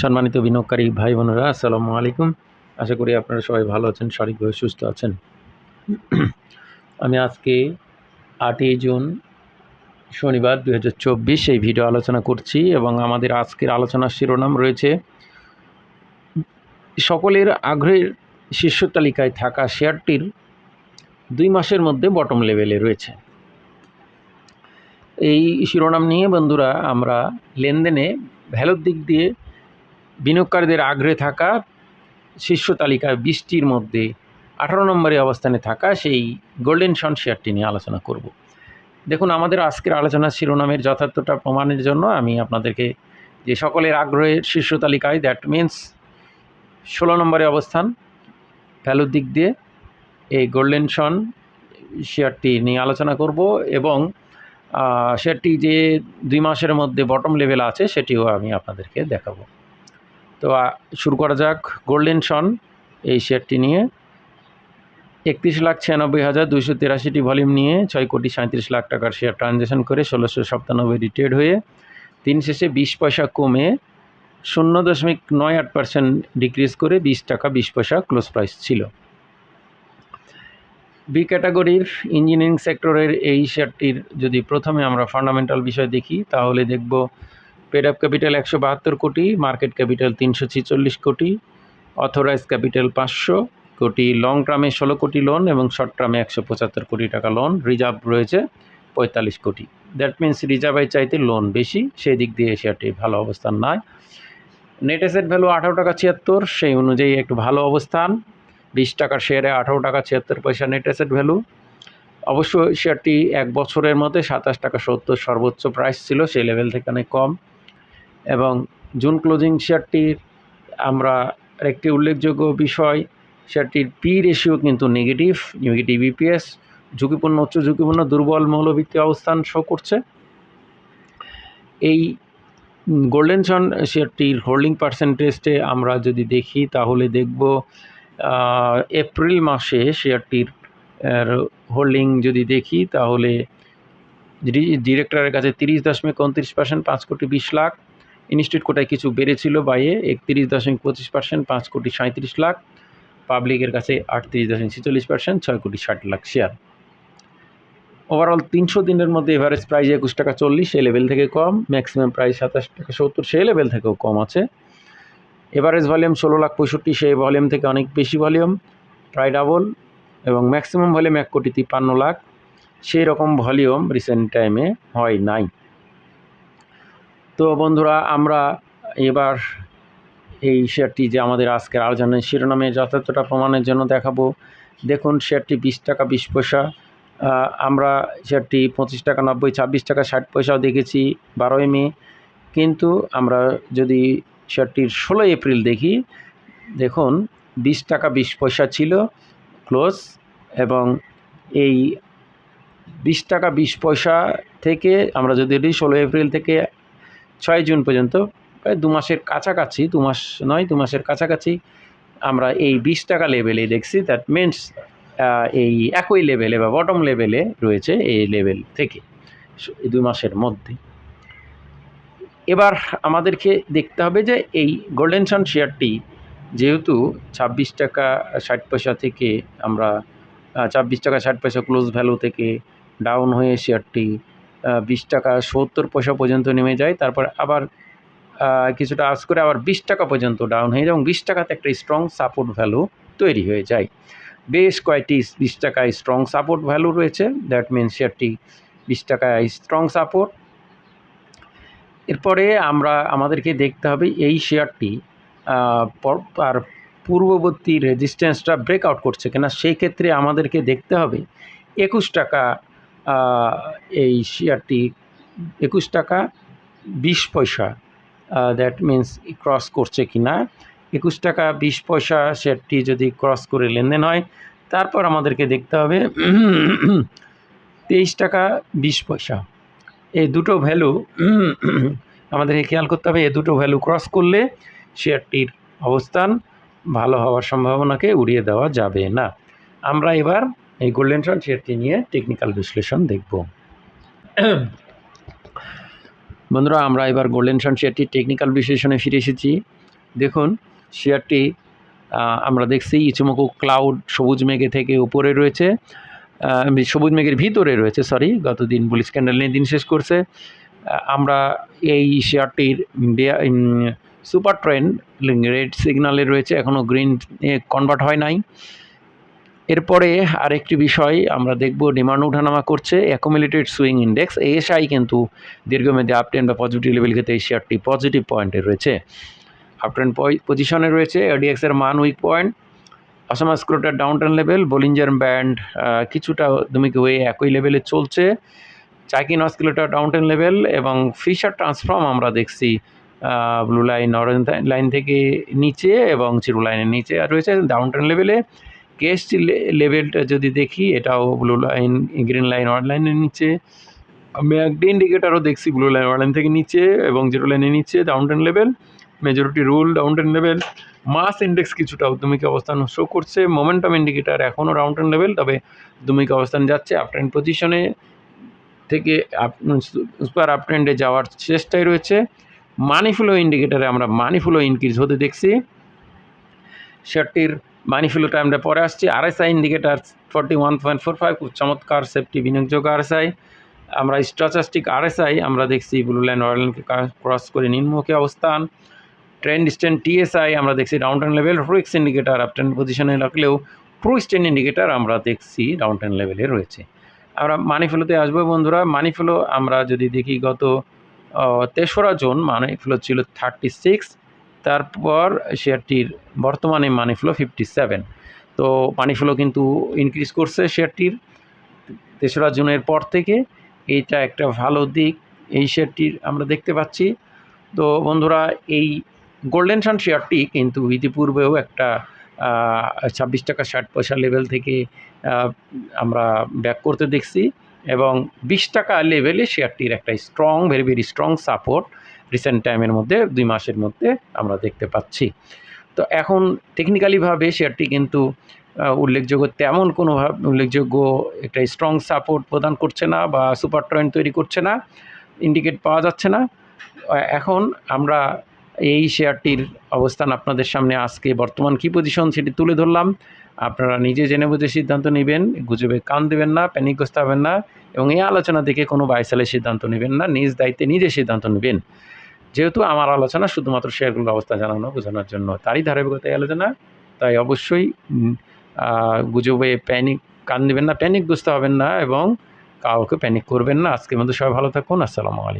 সম্মানিত বিনিয়োগকারী ভাই বোনেরা, আসসালামু আলাইকুম। আশা করি আপনারা সবাই ভালো আছেন সঠিকভাবে সুস্থ আছেন। আমি আজকে আটই জুন, শনিবার দু হাজার চব্বিশ এই ভিডিও আলোচনা করছি এবং আমাদের আজকের আলোচনার শিরোনাম রয়েছে, সকলের আগ্রহের শীর্ষ তালিকায় থাকা শেয়ারটির দুই মাসের মধ্যে বটম লেভেলে রয়েছে। এই শিরোনাম নিয়ে বন্ধুরা, আমরা লেনদেনে ভ্যালুর দিক দিয়ে বিনিয়োগকারীদের আগ্রহে থাকা শীর্ষ তালিকায় বৃষ্টির মধ্যে আঠারো নম্বরে অবস্থানে থাকা সেই গোল্ডেন শন শেয়ারটি নিয়ে আলোচনা করব। দেখুন, আমাদের আজকের আলোচনার শিরোনামের যথার্থটা প্রমাণের জন্য আমি আপনাদেরকে যে সকলের আগ্রহের শীর্ষ তালিকায় দ্যাট মিন্স ষোলো নম্বরে অবস্থান, ভ্যালুর দিক দিয়ে এই গোল্ডেন শন শেয়ারটি নিয়ে আলোচনা করব এবং শেয়ারটি যে দুই মাসের মধ্যে বটম লেভেল আছে সেটিও আমি আপনাদেরকে দেখাবো। তো শুরু করা যাক। গোল্ডেন সন এই শেয়ারটি নিয়ে। একত্রিশ লাখ ছিয়ানব্বই হাজার দুইশো তিরাশিটি ভলিউম নিয়ে ছয় কোটি সাঁত্রিশ লাখ টাকার শেয়ার ট্রানজ্যাকশন করে ষোলোশো সপ্তানব্বই রিটেড হয়ে তিন শেষে বিশ পয়সা কমে শূন্য দশমিক নয় আট পার্সেন্ট ডিক্রিজ করে বিশ টাকা বিশ পয়সা ক্লোজ প্রাইস ছিল। বি ক্যাটাগরির ইঞ্জিনিয়ারিং সেক্টরের এই শেয়ারটির যদি প্রথমে আমরা ফান্ডামেন্টাল বিষয় দেখি, তাহলে দেখব পেড আপ ক্যাপিটাল একশো বাহাত্তর কোটি, মার্কেট ক্যাপিটাল তিনশো ছেচল্লিশ কোটি, অথরাইজ ক্যাপিটাল পাঁচশো কোটি, লং টার্মে ষোলো কোটি লোন এবং শর্ট টার্মে একশো পঁচাত্তর কোটি টাকা লোন, রিজার্ভ রয়েছে পঁয়তাল্লিশ কোটি। দ্যাট মিন্স রিজার্ভের চাইতে লোন বেশি, সেই দিক দিয়ে শেয়ারটি ভালো অবস্থান নয় নেট অ্যাসেট ভ্যালু আঠারো টাকা ছিয়াত্তর, সেই অনুযায়ী একটু ভালো অবস্থান। বিশ টাকার শেয়ারে আঠারো টাকা ছিয়াত্তর পয়সা নেট অ্যাসেট ভ্যালু অবশ্য শেয়ারটি এক বছরের মধ্যে সাতাশ টাকা সত্তর সর্বোচ্চ প্রাইস ছিল, সেই লেভেল থেকে অনেক কম। এবং জুন ক্লোজিং শেয়ারটির আমরা একটি উল্লেখযোগ্য বিষয়, শেয়ারটির পি রেশিও কিন্তু নেগেটিভ নেগেটিভ ইপিএস ঝুঁকিপূর্ণ, উচ্চ ঝুঁকিপূর্ণ, দুর্বল মৌলভিত্তিক অবস্থান শো করছে। এই গোল্ডেন সন শেয়ারটির হোল্ডিং পার্সেন্টেজে আমরা যদি দেখি, তাহলে দেখব এপ্রিল মাসে শেয়ারটির হোল্ডিং যদি দেখি, তাহলে ডিরেক্টরের কাছে তিরিশ দশমিক উনত্রিশ পার্সেন্ট পাঁচ কোটি বিশ লাখ। ইনস্টিটিউট কোটায় কিছু বেড়েছিল বাইয়ে একত্রিশ দশমিক পঁচিশ পার্সেন্ট পাঁচ কোটি সাঁত্রিশ লাখ। পাবলিকের কাছে আটত্রিশ দশমিক ছেচল্লিশ পার্সেন্ট ছয় কোটি ষাট লাখ শেয়ার ওভারঅল তিনশো দিনের মধ্যে এভারেজ প্রাইস একুশ টাকা চল্লিশ সে লেভেল থেকে কম। ম্যাক্সিমাম প্রাইস সাতাশ টাকা সত্তর, সেই লেভেল থেকেও কম আছে। এভারেজ ভলিউম ষোলো লাখ পঁয়ষট্টি, সেই ভলিউম থেকে অনেক বেশি ভলিউম প্রায় ডাবল এবং ম্যাক্সিমাম ভলিউম এক কোটি তিপ্পান্ন লাখ। সেই রকম ভলিউম রিসেন্ট টাইমে হয় নাই। তো বন্ধুরা, আমরা এবার এই শেয়ারটি যে আমাদের আজকের আলোচনায় শিরোনামে যথার্থটা প্রমাণের জন্য দেখাবো। দেখুন, শেয়ারটি বিশ টাকা, বিশ পয়সা। আমরা শেয়ারটি পঁচিশ টাকা, নব্বই, ছাব্বিশ টাকা, ষাট পয়সাও দেখেছি বারোই মে। কিন্তু আমরা যদি শেয়ারটির ষোলো এপ্রিল দেখি, দেখুন, বিশ টাকা, বিশ পয়সা ছিল ক্লোজ এবং এই বিশ টাকা, বিশ পয়সা থেকে আমরা যদি ষোলো এপ্রিল থেকে ছয় জুন পর্যন্ত, প্রায় দু মাসের কাছাকাছি, দু মাস নয়, দু মাসের কাছাকাছি আমরা এই বিশ টাকা লেভেলে দেখছি দ্যাট মিনস এই একই লেভেলে বা বটম লেভেলে রয়েছে এই লেভেল থেকে দুই মাসের মধ্যে। এবার আমাদেরকে দেখতে হবে যে এই গোল্ডেন সান শেয়ারটি যেহেতু ছাব্বিশ টাকা ষাট পয়সা থেকে আমরা ছাব্বিশ টাকা ষাট পয়সা ক্লোজ ভ্যালু থেকে ডাউন হয়ে শেয়ারটি বিশ টাকা সত্তর পয়সা পর্যন্ত নেমে যায়, তারপর আবার কিছুটা আজ করে আবার বিশ টাকা পর্যন্ত ডাউন হয়ে যায় এবং বিশ টাকাতে একটা স্ট্রং সাপোর্ট ভ্যালু তৈরি হয়ে যায়। বেশ কয়েকটি বিশ টাকায় স্ট্রং সাপোর্ট ভ্যালু রয়েছে দ্যাট মিনস শেয়ারটি বিশ টাকায় স্ট্রং সাপোর্ট এরপরে আমরা, আমাদেরকে দেখতে হবে এই শেয়ারটি আর পূর্ববর্তী রেজিস্ট্যান্সটা ব্রেকআউট করছে কিনা, সেই ক্ষেত্রে আমাদেরকে দেখতে হবে একুশ টাকা এই শেয়ারটি একুশ টাকা বিশ পয়সা দ্যাট মিন্স ক্রস করছে কি না একুশ টাকা বিশ পয়সা শেয়ারটি যদি ক্রস করে লেনদেন হয়, তারপর আমাদেরকে দেখতে হবে তেইশ টাকা বিশ পয়সা। এই দুটো ভ্যালু আমাদেরকে খেয়াল করতে হবে, এই দুটো ভ্যালু ক্রস করলে শেয়ারটির অবস্থান ভালো হওয়ার সম্ভাবনাকে উড়িয়ে দেওয়া যাবে না। আমরা এবার এই গোল্ডেন ট্রান শেয়ারটি নিয়ে টেকনিক্যাল বিশ্লেষণ দেখব। বন্ধুরা, আমরা এবার গোল্ডেন সান শেয়ারটির টেকনিক্যাল বিশ্লেষণে ফিরে এসেছি। দেখুন শেয়ারটি আমরা দেখছি ইচুমকু ক্লাউড সবুজ মেঘে থেকে উপরে রয়েছে সবুজ মেঘের ভিতরে রয়েছে সরি গতদিন বুলিশ ক্যান্ডেল নিয়ে দিন শেষ করছে। আমরা এই শেয়ারটির সুপার ট্রেন্ড রেড সিগনালে রয়েছে এখনও গ্রিন কনভার্ট হয় নাই। এরপরে আরেকটি বিষয়, আমরা দেখব ডিমান্ড ওঠানামা করছে অ্যাকুমুলেটেড সুইং ইন্ডেক্স এএসআই কিন্তু দীর্ঘমেয়াদী আপ ট্রেন্ড বা পজিটিভ লেভেল ক্ষেত্রে এই শেয়ারটি পজিটিভ পয়েন্টে রয়েছে। আপ ট্রেন্ড পজিশনে রয়েছে এডিএক্স এর মান উইক পয়েন্ট অসমা স্ক্রোটার down trend level Bollinger band কিছুটা দমিক হয়ে একই লেভেলে চলছে। Chaikin oscillator down trend level এবং ফিশার ট্রান্সফর্ম আমরা দেখছি ব্লু লাইন অরেঞ্জ লাইন থেকে নিচে এবং চিরু লাইনের নিচে আর রয়েছে। ডাউন ট্রেন লেভেলে কেএসটি লেভেলটা যদি দেখি, এটাও blue line green line orange লাইনের নিচে। একটা ইন্ডিকেটারও দেখছি ব্লু লাইন অরেঞ্জ থেকে নিচে এবং জিরো লাইনের নিচে down trend level majority rule down trend level mass index কিছুটা উদ্যমিক অবস্থান শো করছে মোমেন্টাম ইন্ডিকেটার এখনও ডাউন ট্রেন লেভেল তবে উদ্যমিক অবস্থান যাচ্ছে আপ ট্রেন্ড পজিশনে থেকে আপ ট্রেন্ডে যাওয়ার চেষ্টাই রয়েছে। মানি ফ্লো ইন্ডিকেটারে আমরা মানি ফ্লো ইনক্রিজ হতে দেখছি। শেয়ারটির মানি ফ্লোটা আমরা পরে আসছি। RSI indicator forty one point four five খুব চমৎকার সেফটি বিনিয়োগযোগ্য আরএসআই আমরা স্ট্রাচাস্টিক আরএসআই আমরা দেখছি ব্লু লাইন অরেঞ্জকে ক্রস করে নিম্নমুখী অবস্থান। ট্রেন্ড স্ট্যান্ড টিএসআই আমরা দেখছি ডাউন টেন লেভেল ফ্রুইক্স ইন্ডিকেটার আপ টেন পজিশনে রাখলেও প্রো স্ট্যান্ড ইন্ডিকেটার আমরা দেখছি ডাউন টেন লেভেলে রয়েছে। আমরা মানি ফ্লোতে আসব বন্ধুরা। মানি ফ্লো আমরা যদি দেখি গত তেসরা জুন মানি ফ্লো ছিল থার্টি সিক্স তারপর শেয়ারটির বর্তমানে মানি ফ্লো ফিফটি সেভেন তো মানি ফ্লো কিন্তু ইনক্রিজ করছে শেয়ারটির। তেসরা জুনের পর থেকে এইটা একটা ভালো দিক, এই শেয়ারটির আমরা দেখতে পাচ্ছি। তো বন্ধুরা, এই গোল্ডেন সান শেয়ারটি কিন্তু ইতিপূর্বেও একটা ছাব্বিশ টাকা ষাট পয়সা লেভেল থেকে আমরা ব্যাক করতে দেখছি এবং বিশ টাকা লেভেলে শেয়ারটির একটা strong very very strong support recent টাইমের মধ্যে, দুই মাসের মধ্যে আমরা দেখতে পাচ্ছি। তো এখন টেকনিক্যালিভাবে শেয়ারটি কিন্তু উল্লেখযোগ্য, তেমন কোনো ভাব- উল্লেখযোগ্য একটা স্ট্রং সাপোর্ট প্রদান করছে না বা সুপার ট্রেন্ড তৈরি করছে না ইন্ডিকেট পাওয়া যাচ্ছে না। এখন আমরা এই শেয়ারটির অবস্থান আপনাদের সামনে আজকে বর্তমান কী পজিশন সেটি তুলে ধরলাম। আপনারা নিজে জেনে বুঝে সিদ্ধান্ত নেবেন, গুজবে কান দেবেন না প্যানিকগ্রস্ত হবেন না এবং এই আলোচনা দেখে কোনো বাইসালের সিদ্ধান্ত নেবেন না, নিজ দায়িত্বে নিজে সিদ্ধান্ত নেবেন। যেহেতু আমার আলোচনা শুধুমাত্র শেয়ারগুলোর অবস্থা জানানো, বোঝানোর জন্য তারই ধারাবাহিকতা এই আলোচনা। তাই অবশ্যই গুজবে প্যানিক কান দেবেন না প্যানিক বুঝতে হবেন না এবং কাউকে প্যানিক করবেন না। আজকের মধ্যে সবাই ভালো থাকুন। আসসালামু আলাইকুম।